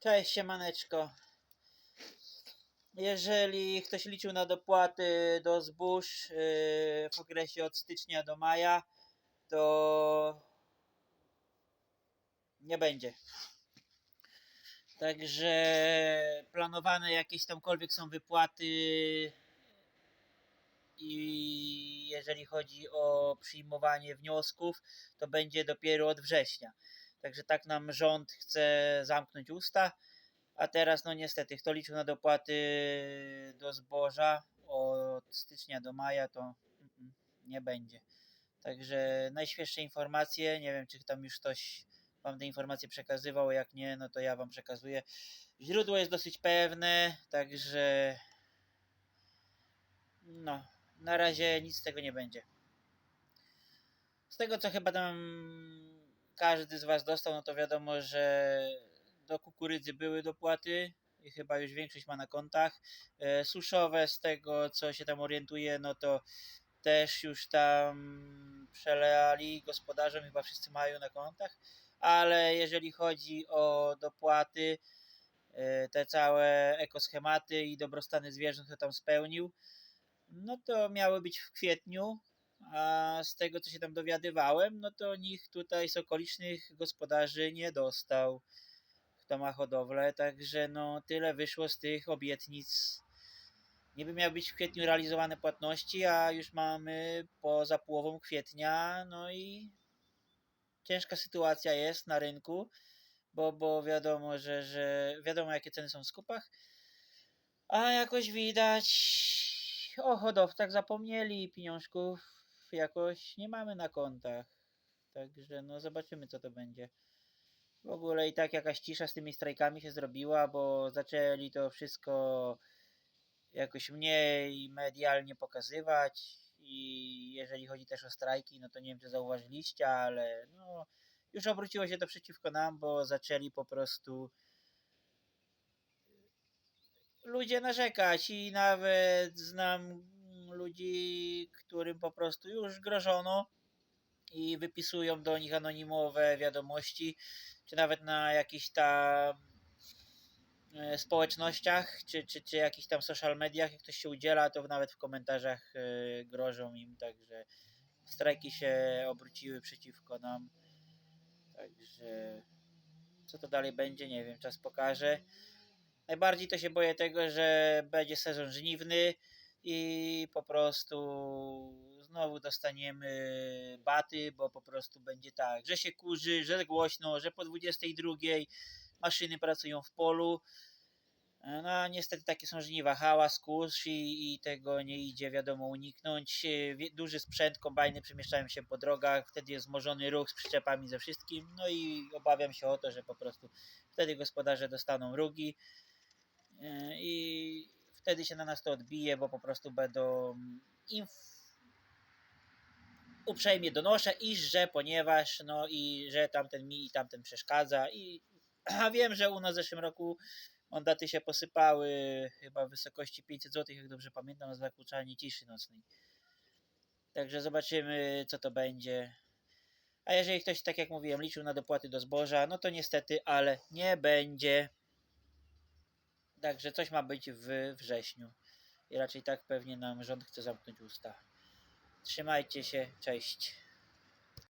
Cześć, siemaneczko. Jeżeli ktoś liczył na dopłaty do zbóż yy, w okresie od stycznia do maja, to nie będzie. Także planowane jakieś tamkolwiek są wypłaty i jeżeli chodzi o przyjmowanie wniosków, to będzie dopiero od września. Także tak nam rząd chce zamknąć usta. A teraz, no niestety, kto liczył na dopłaty do zboża od stycznia do maja, to nie będzie. Także najświeższe informacje, nie wiem czy tam już ktoś Wam te informacje przekazywał, jak nie, no to ja Wam przekazuję. Źródło jest dosyć pewne, także no, na razie nic z tego nie będzie. Z tego co chyba tam każdy z Was dostał, no to wiadomo, że do kukurydzy były dopłaty i chyba już większość ma na kontach. E, Suszowe, z tego co się tam orientuje, no to też już tam przelali gospodarzom, chyba wszyscy mają na kontach, ale jeżeli chodzi o dopłaty, e, te całe ekoschematy i dobrostany zwierząt, to tam spełnił, no to miały być w kwietniu, a z tego co się tam dowiadywałem, no to nikt tutaj z okolicznych gospodarzy nie dostał, kto ma hodowlę, także no tyle wyszło z tych obietnic. Niby miały być w kwietniu realizowane płatności, a już mamy poza połową kwietnia, no i ciężka sytuacja jest na rynku, bo, bo wiadomo, że, że wiadomo jakie ceny są w skupach, a jakoś widać o hodowcach zapomnieli pieniążków jakoś nie mamy na kontach. Także no zobaczymy co to będzie. W ogóle i tak jakaś cisza z tymi strajkami się zrobiła, bo zaczęli to wszystko jakoś mniej medialnie pokazywać i jeżeli chodzi też o strajki, no to nie wiem czy zauważyliście, ale no już obróciło się to przeciwko nam, bo zaczęli po prostu ludzie narzekać i nawet znam ludzi, którym po prostu już grożono i wypisują do nich anonimowe wiadomości, czy nawet na jakichś tam e, społecznościach, czy, czy, czy jakichś tam social mediach, jak ktoś się udziela, to nawet w komentarzach e, grożą im, także strajki się obróciły przeciwko nam. Także co to dalej będzie, nie wiem, czas pokaże. Najbardziej to się boję tego, że będzie sezon żniwny i po prostu znowu dostaniemy baty, bo po prostu będzie tak, że się kurzy, że głośno, że po 22 maszyny pracują w polu. No a niestety takie są żniwa, hałas, kurz i, i tego nie idzie wiadomo uniknąć. Duży sprzęt, kombajny przemieszczają się po drogach, wtedy jest wzmożony ruch z przyczepami ze wszystkim. No i obawiam się o to, że po prostu wtedy gospodarze dostaną rugi e, i wtedy się na nas to odbije, bo po prostu będą inf- uprzejmie donoszę, iż że ponieważ no i że tamten mi i tamten przeszkadza i a wiem, że u nas w zeszłym roku mandaty się posypały chyba w wysokości 500 zł, jak dobrze pamiętam, za zakłócanie ciszy nocnej. Także zobaczymy, co to będzie. A jeżeli ktoś, tak jak mówiłem, liczył na dopłaty do zboża, no to niestety, ale nie będzie. Także coś ma być w wrześniu. I raczej tak pewnie nam rząd chce zamknąć usta. Trzymajcie się, cześć.